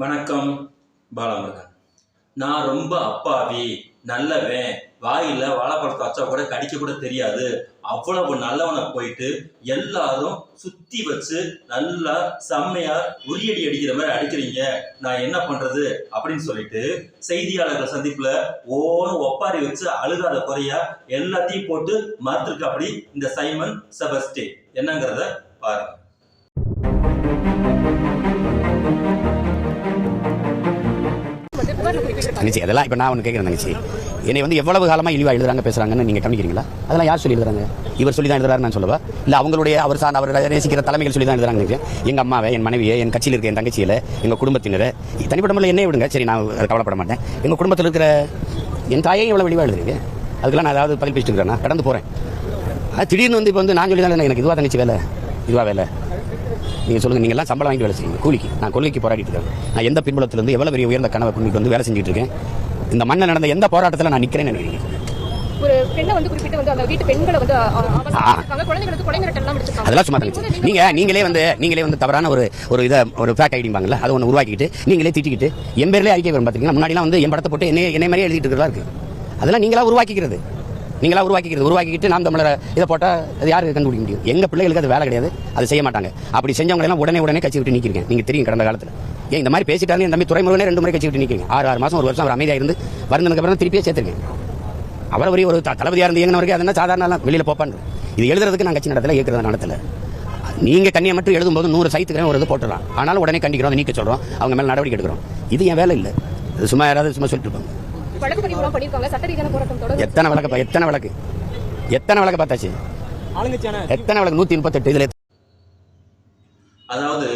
வணக்கம் பாலமுருகன் நான் ரொம்ப அப்பாவி நல்லவன் வாயில் வாழைப்பழத்தை வச்சா கூட கடிக்க கூட தெரியாது. அவ்வளவு நல்லவனை போயிட்டு எல்லாரும் சுத்தி வச்சு நல்லா செம்மையா உரியடி அடிக்கிற மாதிரி அடிக்கிறீங்க. நான் என்ன பண்றது அப்படின்னு சொல்லிட்டு செய்தியாளர்கள் சந்திப்புல ஓன்னு ஒப்பாரி வச்சு அழுகாத குறையா எல்லாத்தையும் போட்டு மறுத்துருக்கு அப்படி இந்த சைமன் செபஸ்டே. என்னங்கிறத பாருங்க. தங்கச்சி அதெல்லாம் இப்போ நான் ஒன்று கேட்குறேன் தங்கச்சி. என்னை வந்து எவ்வளவு காலமாக இழிவாக எழுதுறாங்க பேசுகிறாங்கன்னு நீங்கள் கவனிக்கிறீங்களா? அதெல்லாம் யார் சொல்லி எழுதுறாங்க இவர் சொல்லி தான் எழுதுறாரு நான் சொல்லவா? இல்லை அவங்களுடைய அவர் சார் அவர் நேசிக்கிற தலைமைகள் சொல்லி தான் எழுதுறாங்க எங்கள் அம்மாவை என் மனைவியை என் கட்சியில் இருக்க என் தங்கச்சியில் எங்கள் குடும்பத்தினரை தனிப்பட்ட முறையில் என்ன விடுங்க. சரி நான் கவலைப்பட மாட்டேன். எங்கள் குடும்பத்தில் இருக்கிற என் தாயையும் இவ்வளோ வெளிவாக எழுதுறீங்க? அதுக்கெல்லாம் நான் ஏதாவது பதில் பேசிட்டு இருக்கிறேன்? கடந்து போகிறேன் திடீர்னு வந்து இப்போ வந்து நான் சொல்லி தான் எனக்கு இதுவாக தங்கச்சி வேலை? இதுவாக வேலை? நீங்கள் சொல்லுங்கள் நீங்க எல்லாம் சம்பளம் வாங்கி வேலை செய்யுங்க கூலிக்கு. நான் கொள்கைக்கு போராடிட்டு இருக்கேன். நான் எந்த பின்புலத்திலிருந்து எவ்வளோ பெரிய உயர்ந்த கனவை பண்ணிட்டு வந்து வேலை செஞ்சுட்டு இருக்கேன்? இந்த மண்ணை நடந்த எந்த போராட்டத்தில் நான் நிற்கிறேன்னு விடுத்திருக்காங்க. அதெல்லாம் சும்மா நீங்க நீங்களே வந்து நீங்களே வந்து தவறான ஒரு ஒரு இதை ஒரு ஃபேக்ட் ஐடிம்பாங்கல்ல அதை ஒன்று உருவாக்கிட்டு நீங்களே திட்டிக்கிட்டு என் பேர்லேயே அறிக்கை வரும் பார்த்தீங்கன்னா முன்னாடிலாம் வந்து என் படத்தை போட்டு என்னை என்னை மாதிரியே எழுதிட்டு இருக்கிறதா இருக்கு? அதெல்லாம் நீங்களா உருவாக்கிக்கிறது. நீங்களா உருவாக்கிக்கிறது உருவாக்கிட்டு நாம் தமிழரை இதை போட்டால் அது யாருக்கு கண்டுபிடிக்க முடியும்? எங்கள் பிள்ளைகளுக்கு அது வேலை கிடையாது. அதை செய்ய மாட்டாங்க. அப்படி செஞ்சவங்களெல்லாம் உடனே உடனே கட்சி விட்டு நிற்கிறீங்க நீங்கள் தெரியும் கடந்த காலத்தில். ஏன் இந்த மாதிரி பேசிட்டாங்க தம்பி துறைமுருகனே ரெண்டு முறை கட்சி விட்டு நீக்கிறீங்க ஆறு ஆறு மாதம் ஒரு வருஷம் அவர் அமைதியாக இருந்து வருந்ததுக்கப்புறம் திருப்பியே சேர்த்துருக்கேன் அவர் ஒரு ஒரு த- இருந்து இயங்கினவருக்கு வரைக்கும் என்ன சாதாரண வெளியில் போப்பான்னு. இது எழுதுறதுக்கு நான் கட்சி நடத்தலை இயக்கிறத நடத்தல. நீங்கள் கண்ணியை மட்டும் எழுதும்போது நூறு சைத்துக்கிறேன் ஒரு இது போட்டுடலாம். ஆனாலும் உடனே கண்டிக்கிறோம் நீக்க சொல்கிறோம் அவங்க மேலே நடவடிக்கை எடுக்கிறோம். இது என் வேலை இல்லை. இது சும்மா யாராவது சும்மா சொல்லிட்டு இருப்பாங்க. வழக்கு பதிவு எல்லாம் பண்ணியிருக்காங்க. சட்ட ரீதியான போராட்டம். எத்தனை வழக்கு எத்தனை வழக்கு எத்தனை வழக்கு பார்த்தாச்சு எத்தனை வழக்கு நூத்தி முப்பத்தெட்டு இதுல அதாவது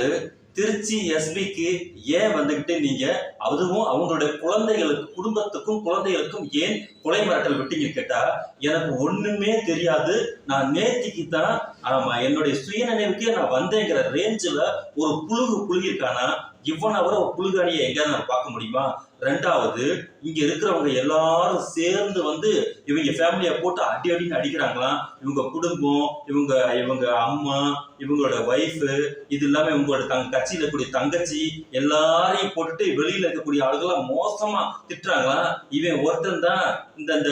திருச்சி எஸ்பிக்கு ஏன் வந்துகிட்டு நீங்க அதுவும் அவங்களுடைய குழந்தைகளுக்கு குடும்பத்துக்கும் குழந்தைகளுக்கும் ஏன் கொலை மிரட்டல் விட்டீங்க கேட்டா எனக்கு ஒண்ணுமே தெரியாது நான் நேத்திக்கு தான் ஆமா என்னுடைய சுயநினைவுக்கே நான் வந்தேங்கிற ரேஞ்சில் ஒரு புழுகு புழுகிருக்கானா இவனை விட ஒரு புழுகானியை எங்கேயாவது நம்ம பார்க்க முடியுமா? ரெண்டாவது இங்க இருக்கிறவங்க எல்லாரும் சேர்ந்து வந்து இவங்க ஃபேமிலியை போட்டு அடி அடின்னு அடிக்கிறாங்களாம். இவங்க குடும்பம் இவங்க இவங்க அம்மா இவங்களோட ஒய்ஃபு இது இல்லாம இவங்களோட தங்க கட்சியில இருக்கக்கூடிய தங்கச்சி எல்லாரையும் போட்டுட்டு வெளியில இருக்கக்கூடிய ஆளுகெல்லாம் மோசமா திட்டுறாங்களாம். இவன் ஒருத்தன் தான் இந்த இந்த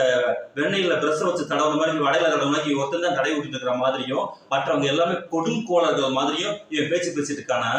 வெண்ணெயில பிரஷ வச்சு தடவுற மாதிரி வடையில தடவுற மாதிரி இவன் ஒருத்தன் தான் தடை விட்டுட்டு இருக்கிற மாதிரியும் மற்றவங்க எல்லாமே கொடுங்கோளர்கள் மாதிரியும் இவன் பேச்சு பேசிட்டு இருக்கானா?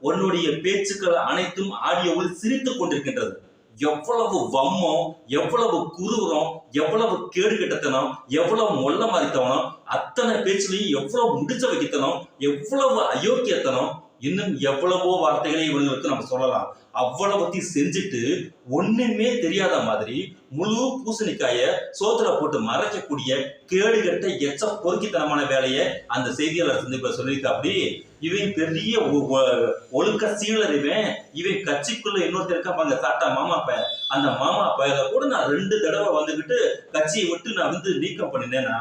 உன்னுடைய பேச்சுக்கள் அனைத்தும் ஆடியோவில் சிரித்துக் கொண்டிருக்கின்றது. எவ்வளவு வம்மம் எவ்வளவு குரூரம் எவ்வளவு கேடு கெட்டத்தனம் எவ்வளவு மொல்ல மாதிரித்தனம் அத்தனை பேச்சுலையும் எவ்வளவு முடிச்ச வைக்கத்தனம் எவ்வளவு அயோக்கியத்தனம் இன்னும் எவ்வளவோ வார்த்தைகளை இவங்களுக்கு நம்ம சொல்லலாம். அவ்வளவுத்தையும் செஞ்சுட்டு ஒண்ணுமே தெரியாத மாதிரி முழு பூசணிக்காய சோத்துல போட்டு மறைக்கக்கூடிய கேடுகட்ட எச்ச பொறுக்கித்தனமான வேலையை அந்த செய்தியாளர் சந்திப்ப சொல்லியிருக்கா அப்படி இவன் பெரிய ஒ- ஒ- ஒழுக்க சீலர் இவன். கட்சிக்குள்ள இன்னொருத்தர் இருக்காப்பாங்க சாட்டா மாமா பையன். அந்த மாமா பையல கூட நான் ரெண்டு தடவை வந்துகிட்டு கட்சியை விட்டு நான் வந்து நீக்கம் பண்ணினேன்னா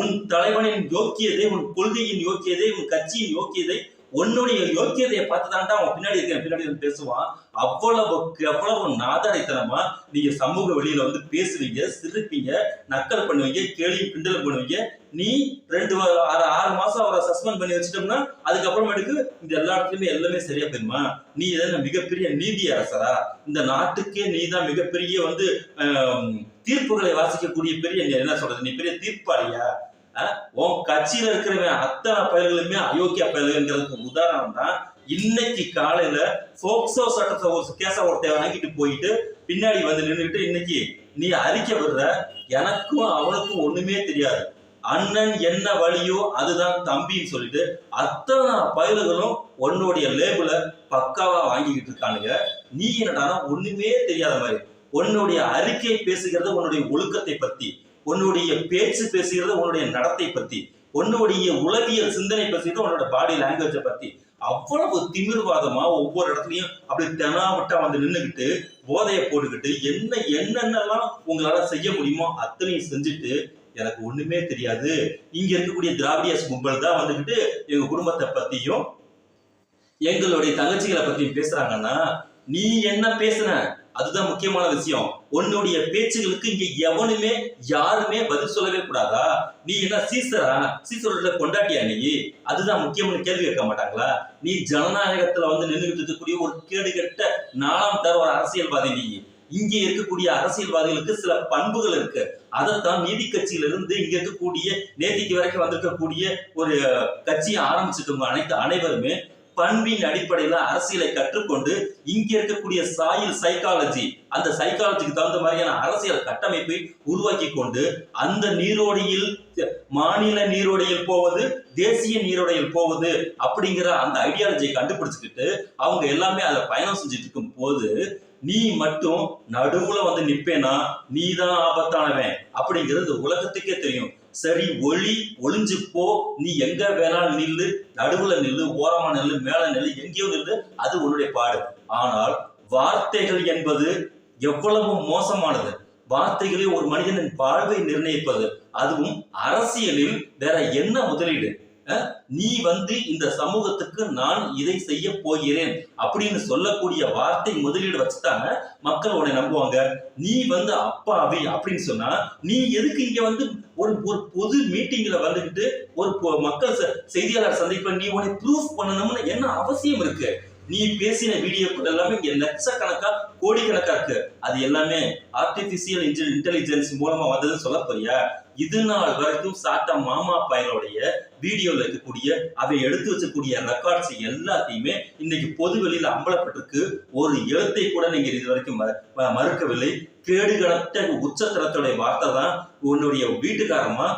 உன் தலைவனின் யோக்கியதை உன் கொள்கையின் யோக்கியதை உன் கட்சியின் யோக்கியதை உன்னுடைய யோக்கியதையை பார்த்து தான்டா அவன் பின்னாடி இருக்கேன் பின்னாடி வந்து பேசுவான். அவ்வளவு எவ்வளவு நாதடைத்தனமா நீங்க சமூக வெளியில வந்து பேசுவீங்க சிரிப்பீங்க நக்கல் பண்ணுவீங்க கேள்வி கிண்டல் பண்ணுவீங்க. நீ ரெண்டு ஆறு ஆறு மாசம் அவரை சஸ்பெண்ட் பண்ணி வச்சிட்டோம்னா அதுக்கப்புறமேட்டுக்கு இந்த எல்லா இடத்துலயுமே எல்லாமே சரியா போயிருமா? நீ எதனா மிகப்பெரிய நீதி அரசரா? இந்த நாட்டுக்கே நீ தான் மிகப்பெரிய வந்து தீர்ப்புகளை வாசிக்கக்கூடிய பெரிய நீ என்ன சொல்றது? நீ பெரிய தீர்ப்பாளியா? உன் கட்சியில இருக்கிறவன் அத்தனை பயல்களுமே அயோக்கியா பயல்கள்ங்கிறதுக்கு உதாரணம் தான். இன்னைக்கு காலையில போக்சோ சட்டத்தை ஒரு கேச ஒருத்தன் வாங்கிட்டு போயிட்டு பின்னாடி வந்து நின்றுட்டு இன்னைக்கு நீ அறிக்கை விடுற எனக்கும் அவனுக்கும் ஒண்ணுமே தெரியாது. அண்ணன் என்ன வழியோ அதுதான் தம்பின்னு சொல்லிட்டு அத்தனை பயல்களும் உன்னுடைய லேபிள பக்காவா வாங்கிக்கிட்டு இருக்கானுங்க. நீ என்னடானா ஒண்ணுமே தெரியாத மாதிரி. உன்னுடைய அறிக்கை பேசுகிறது உன்னுடைய ஒழுக்கத்தை பத்தி உன்னுடைய பேச்சு பேசுகிறது உன்னுடைய நடத்தை பத்தி உன்னுடைய உளவியல் சிந்தனை பேசுகிறது உன்னோட பாடி லாங்குவேஜை பத்தி. அவ்வளவு திமிர்வாதமா ஒவ்வொரு இடத்துலயும் அப்படி தெனாவட்டா வந்து நின்றுக்கிட்டு போதையை போட்டுக்கிட்டு என்ன என்னென்னலாம் உங்களால செய்ய முடியுமோ அத்தனையும் செஞ்சுட்டு எனக்கு ஒண்ணுமே தெரியாது. இங்க இருக்கக்கூடிய திராவிடியஸ் கும்பல் தான் வந்துகிட்டு எங்க குடும்பத்தை பத்தியும் எங்களுடைய தங்கச்சிகளை பத்தியும் பேசுறாங்கன்னா நீ என்ன பேசுன? அதுதான் முக்கியமான விஷயம். உன்னுடைய பேச்சுகளுக்கு இங்க எவனுமே யாருமே பதில் சொல்லவே கூடாதா? நீ என்ன சீசரா? சீசரோட கொண்டாட்டியா நீ? அதுதான் முக்கியமான கேள்வி கேட்க மாட்டாங்களா? நீ ஜனநாயகத்துல வந்து நின்றுகிட்டு இருக்கக்கூடிய ஒரு கேடுகெட்ட நாலாம் தர ஒரு அரசியல்வாதி நீ. இங்கே இருக்கக்கூடிய அரசியல்வாதிகளுக்கு சில பண்புகள் இருக்கு. அதைத்தான் நீதி கட்சியிலிருந்து இங்க இருக்கக்கூடிய நேத்திக்கு வரைக்கும் வந்திருக்கக்கூடிய ஒரு கட்சியை ஆரம்பிச்சிருக்கவங்க அனைத்து அனைவருமே பண்பின் அடிப்படையில அரசியலை கற்றுக்கொண்டு இங்க இருக்கக்கூடிய சாயில் சைக்காலஜி அந்த சைக்காலஜிக்கு தகுந்த மாதிரியான அரசியல் கட்டமைப்பை உருவாக்கி கொண்டு அந்த நீரோடையில் மாநில நீரோடையில் போவது தேசிய நீரோடையில் போவது அப்படிங்கிற அந்த ஐடியாலஜியை கண்டுபிடிச்சுக்கிட்டு அவங்க எல்லாமே அதை பயணம் செஞ்சுட்டு இருக்கும் போது நீ மட்டும் நடுவுல வந்து நிப்பேனா? நீ தான் ஆபத்தானவன். அப்படிங்கிறது உலகத்துக்கே தெரியும். சரி ஒளி ஒளிஞ்சு போ. நீ எங்க வேணாலும் நில்லு. நடுவுல நில்லு ஓரமா நில்லு மேல நில்லு எங்கேயோ நில்லு. அது உன்னுடைய பாடு. ஆனால் வார்த்தைகள் என்பது எவ்வளவு மோசமானது. வார்த்தைகளே ஒரு மனிதனின் வாழ்வை நிர்ணயிப்பது அதுவும் அரசியலில் வேற என்ன முதலீடு? நீ வந்து இந்த சமூகத்துக்கு நான் இதை செய்ய போகிறேன் அப்படின்னு சொல்லக்கூடிய வார்த்தை முதலீடு வச்சுட்டாங்க மக்கள் உன்னை நம்புவாங்க. நீ வந்து அப்பாவி அப்படின்னு சொன்னா நீ எதுக்கு இங்க வந்து ஒரு ஒரு பொது மீட்டிங்ல வந்துகிட்டு ஒரு பொ- மக்கள் செ- செய்தியாளர் சந்திப்ப நீ உன்னை ப்ரூஃப் பண்ணணும்னு என்ன அவசியம் இருக்கு? நீ பேசின வீடியோக்கள் எல்லாமே இங்க லட்சக்கணக்கா கோடிக்கணக்கா இருக்கு. அது எல்லாமே ஆர்டிபிஷியல் இன்டெலிஜென்ஸ் மூலமா வந்ததுன்னு சொல்ல போறியா இது நாள் வரைக்கும் சாத்தா மாமா பையனுடைய வீடியோல இருக்கக்கூடிய அதை எடுத்து வச்சக்கூடிய ரெக்கார்ட்ஸ் எல்லாத்தையுமே இன்னைக்கு பொது வெளியில அம்பலப்பட்டிருக்கு. ஒரு எழுத்தை கூட நீங்க இது வரைக்கும் ம- மறுக்கவில்லை. கேடுகடத்த உச்சத்தரத்துடைய வார்த்தை தான் உன்னுடைய வீட்டுக்காரமா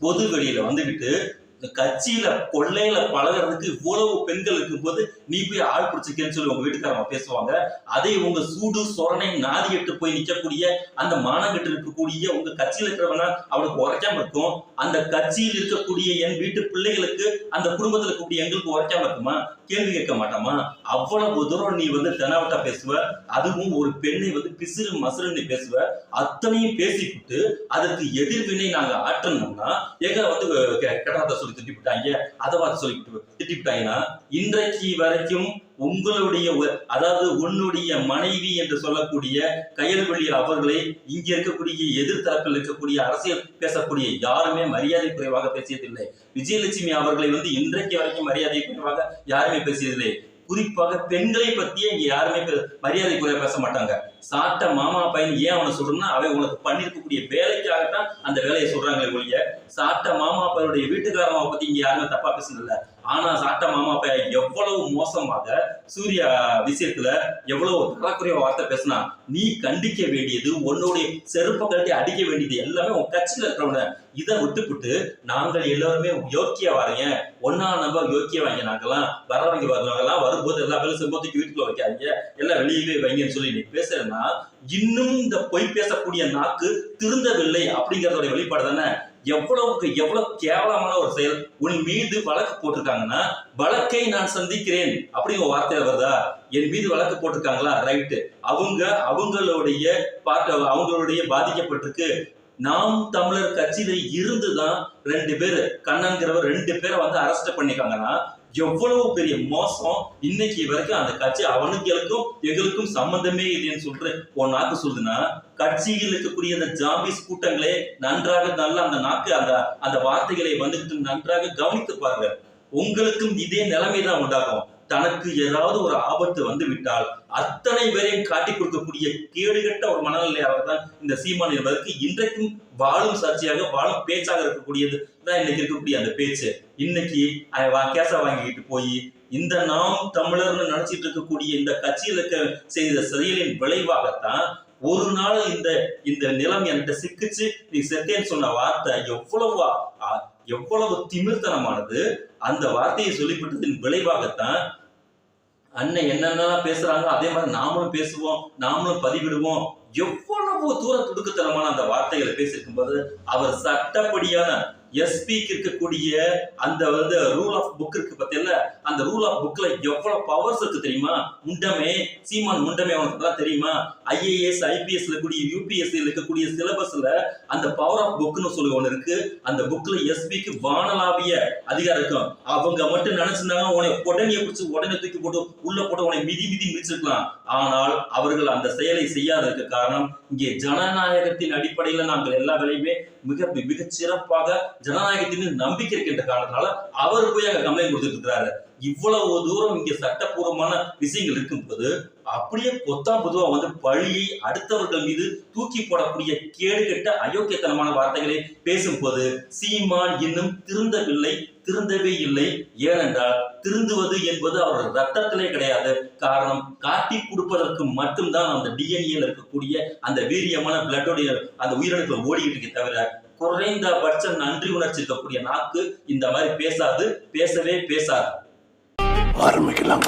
பொது வெளியில வந்துகிட்டு இந்த கட்சியில கொள்ளையில பழகுறதுக்கு இவ்வளவு பெண்கள் இருக்கும்போது நீ போய் ஆள் பிடிச்சிருக்கேன்னு சொல்லி உங்க வீட்டுக்காரங்க பேசுவாங்க. அதை உங்க சூடு சொரணை நாதி எட்டு போய் நிக்கக்கூடிய அந்த மானங்கிட்டு இருக்கக்கூடிய உங்க கட்சியில இருக்கிறவனா அவனுக்கு உரைக்காம இருக்கும். அந்த கட்சியில் இருக்கக்கூடிய என் வீட்டு பிள்ளைகளுக்கு அந்த குடும்பத்துல இருக்கக்கூடிய எங்களுக்கு உரைக்காம இருக்குமா? கேள்வி கேட்க மாட்டோமா? அவ்வளவு தூரம் நீ வந்து தெனாவட்டா பேசுவ. அதுவும் ஒரு பெண்ணை வந்து பிசிறு மசுறுன்னு பேசுவ. அத்தனையும் பேசிக்கிட்டு அதற்கு எதிர்வினை நாங்க ஆற்றணும்னா எங்க வந்து கெ- சொல்லி திட்டிவிட்டாங்க அதை பார்த்து சொல்லி திட்டிவிட்டாங்கன்னா இன்றைக்கு வரைக்கும் உங்களுடைய அதாவது உன்னுடைய மனைவி என்று சொல்லக்கூடிய கயல்வெளி அவர்களை இங்க இருக்கக்கூடிய எதிர்த்தரப்பில் இருக்கக்கூடிய அரசியல் பேசக்கூடிய யாருமே மரியாதை குறைவாக பேசியதில்லை. விஜயலட்சுமி அவர்களை வந்து இன்றைக்கு வரைக்கும் மரியாதை குறைவாக யாருமே பேசியதில்லை. குறிப்பாக பெண்களை பத்தியே இங்க யாருமே மரியாதை குறைய பேச மாட்டாங்க. சாப்பிட்ட மாமா பையன் ஏன் அவனை சொல்றோம்னா அவன் உனக்கு பண்ணிருக்கக்கூடிய வேலைக்காகத்தான் அந்த வேலையை சொல்றாங்களே ஒழிய சாப்பிட்ட மாமா பையனுடைய வீட்டுக்காரமாவை பத்தி இங்க யாருமே தப்பா பேசல ஆனா சாட்டா மாமா அப்ப எவ்வளவு மோசமாக சூர்யா விஷயத்துல எவ்வளவு தரக்குறைய வார்த்தை பேசினா நீ கண்டிக்க வேண்டியது உன்னுடைய செருப்பை கழட்டி அடிக்க வேண்டியது எல்லாமே உன் கட்சியில இருக்கிறவன. இதை விட்டுப்புட்டு நாங்கள் எல்லாருமே யோக்கியவாரங்க ஒன்னா நம்ம யோக்கியவாங்க நாங்கெல்லாம் வரவங்க வரவங்கலாம் வரும்போது எல்லா பேரும் செம்போத்துக்கு வீட்டுக்குள்ள வைக்காதீங்க. எல்லாம் வெளியவே வைங்கன்னு சொல்லி நீ பேசுறேன்னா இன்னும் இந்த பொய் பேசக்கூடிய நாக்கு திருந்தவில்லை அப்படிங்கறதோட வெளிப்பாடு தானே? எவ்வளவுக்கு எவ்வளவு கேவலமான ஒரு செயல் உன் மீது வழக்கு போட்டிருக்காங்கன்னா வழக்கை நான் சந்திக்கிறேன் அப்படிங்கிற வார்த்தையில வருதா? என் மீது வழக்கு போட்டிருக்காங்களா? ரைட்டு அவங்க அவங்களுடைய பாட்டு அவங்களுடைய பாதிக்கப்பட்டிருக்கு. நாம் தமிழர் கட்சியில இருந்துதான் ரெண்டு பேர் கண்ணன்கிறவர் ரெண்டு பேரை வந்து அரெஸ்ட் பண்ணிருக்காங்கன்னா எவ்வளவு பெரிய மோசம் இன்னைக்கு வரைக்கும் அந்த கட்சி அவனுங்களுக்கும் எங்களுக்கும் சம்பந்தமே இல்லைன்னு சொல்ற உன் நாக்கு சொல்லுதுன்னா கட்சியில் இருக்கக்கூடிய அந்த ஜாபிஸ் கூட்டங்களே நன்றாக நல்ல அந்த நாக்கு அந்த அந்த வார்த்தைகளை வந்துட்டு நன்றாக கவனித்து பாருங்க. உங்களுக்கும் இதே நிலைமை தான் உண்டாகும். தனக்கு ஏதாவது ஒரு ஆபத்து வந்து விட்டால் அத்தனை பேரையும் காட்டி கொடுக்கக்கூடிய கேடுகட்ட ஒரு மனநிலையாக தான் இந்த சீமான் என்பதற்கு இன்றைக்கும் வாழும் சாட்சியாக வாழும் பேச்சாக இருக்கக்கூடியது தான் இன்னைக்கு இருக்கக்கூடிய அந்த பேச்சு. இன்னைக்கு கேசா வாங்கிக்கிட்டு போய் இந்த நாம் தமிழர்னு நினைச்சிட்டு இருக்கக்கூடிய இந்த கட்சியில இருக்க செய்த செயலின் விளைவாகத்தான் ஒரு நாள் இந்த இந்த நிலம் என்கிட்ட சிக்கிச்சு நீ செத்தேன்னு சொன்ன வார்த்தை எவ்வளவு? எவ்வளவு திமிர்த்தனமானது அந்த வார்த்தையை சொல்லிவிட்டதின் விளைவாகத்தான் அண்ணன் என்னென்னலாம் பேசுறாங்க அதே மாதிரி நாமளும் பேசுவோம் நாமளும் பதிவிடுவோம் எவ்வளவு தூர துடுக்குத்தனமான அந்த வார்த்தைகளை பேசியிருக்கும் போது அவர் சட்டப்படியான எஸ்பிக்கு இருக்கக்கூடிய அந்த வந்து ரூல் ஆஃப் புக் இருக்கு பத்தியில அந்த ரூல் ஆஃப் புக்ல எவ்வளவு பவர்ஸ் இருக்கு தெரியுமா? முண்டமே சீமான் முண்டமே அவனுக்கு தான் தெரியுமா? ஐஏஎஸ் ஐபிஎஸ் இருக்கக்கூடிய யூபிஎஸ்சி இருக்கக்கூடிய சிலபஸ்ல அந்த பவர் ஆஃப் புக்னு சொல்லி ஒன்று இருக்கு. அந்த புக்ல எஸ்பிக்கு வானலாவிய அதிகாரம் இருக்கும். அவங்க மட்டும் நினைச்சிருந்தாங்க உன்னை உடனே பிடிச்சி உடனே தூக்கி போட்டு உள்ள போட்டு உன்னை மிதி மிதி மிதிச்சிருக்கலாம். ஆனால் அவர்கள் அந்த செயலை செய்யாததுக்கு காரணம். இங்கே ஜனநாயகத்தின் அடிப்படையில் நாங்கள் எல்லா வேலையுமே மிக மிக சிறப்பாக ஜனநாயகத்தின் நம்பிக்கை இருக்கின்ற காரணத்தினால அவர் போய் அங்க கம்ப்ளைண்ட் கொடுத்துட்டு இருக்கிறாரு இவ்வளவு தூரம் இங்க சட்டப்பூர்வமான விஷயங்கள் இருக்கும்போது அப்படியே பொத்தா பொதுவா வந்து பழியை அடுத்தவர்கள் மீது தூக்கி போடக்கூடிய கேடுகெட்ட அயோக்கியத்தனமான வார்த்தைகளை பேசும்போது சீமான் இன்னும் திருந்தவில்லை திருந்தவே இல்லை. ஏனென்றால் திருந்துவது என்பது அவரது ரத்தத்திலே கிடையாது. காரணம் காட்டி கொடுப்பதற்கு மட்டும்தான் அந்த டிஎன்ஏல இருக்கக்கூடிய அந்த வீரியமான பிளட்டோடைய அந்த உயிரணுக்கள் ஓடிக்கிட்டு இருக்கே தவிர குறைந்தபட்ச நன்றி உணர்ச்சி இருக்கக்கூடிய நாக்கு இந்த மாதிரி பேசாது பேசவே பேசாது. ஆரம்பிக்கலாம்.